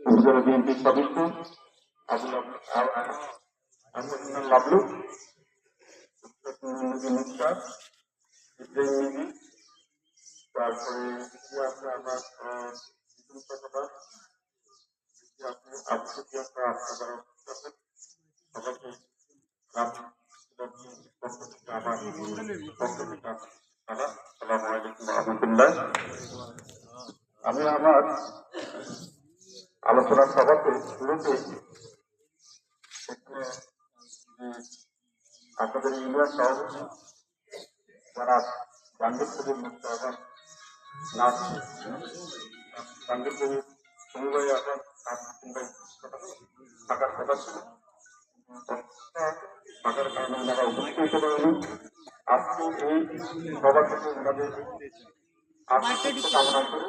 উপজেলা বিএনপির সদস্য আবুল আহমদ লাবলু মুক্তার ইব্রাহিম তারপরে দ্বিতীয় আছে আমার বিপুল সরকার দ্বিতীয় আছে আবু সুফিয়ান আপনারা সবাইকে রাম পক্ষ থেকে আমার আমি আমার আলোচনা সভাতে শুরুতে আপনাদের ইউনিয়ন সভাপতি যারা গান্ধীপুরের মুক্ত এখন নাচ গান্ধীপুরের সমুদায় নাচ থাকার কথা ছিল। থাকার কারণে ওনারা উপস্থিত হতে পারেনি। আজকে এই সভা থেকে ওনাদের আশীর্বাদ কামনা করে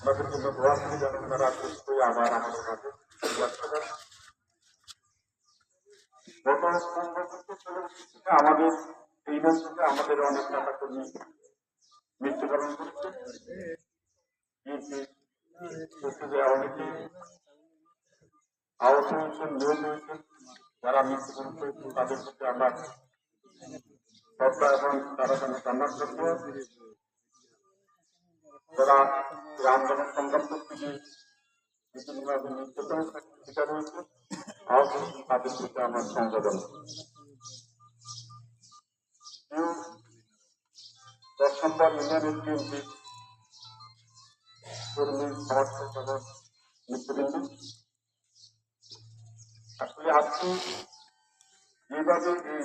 ওনাদের জন্য দোয়া করি যেন ওনারা সুস্থ আবার আমাদের যাত্রা গত বছর বছর আমাদের এই মঞ্চে আমাদের অনেক নেতা কর্মী মৃত্যুবরণ করেছে। অনেকে আহত হয়েছেন নিহত হয়েছেন যারা মৃত্যুবরণ করেছেন তাদের প্রতি আমরা শ্রদ্ধা এবং তারা যেন করতে যারা আন্দোলন সংগ্রাম করতে গিয়ে বিভিন্নভাবে নির্যাতনের শিকার হয়েছে। আহত তাদের প্রতি আমার আসলে আজকে যেভাবে এই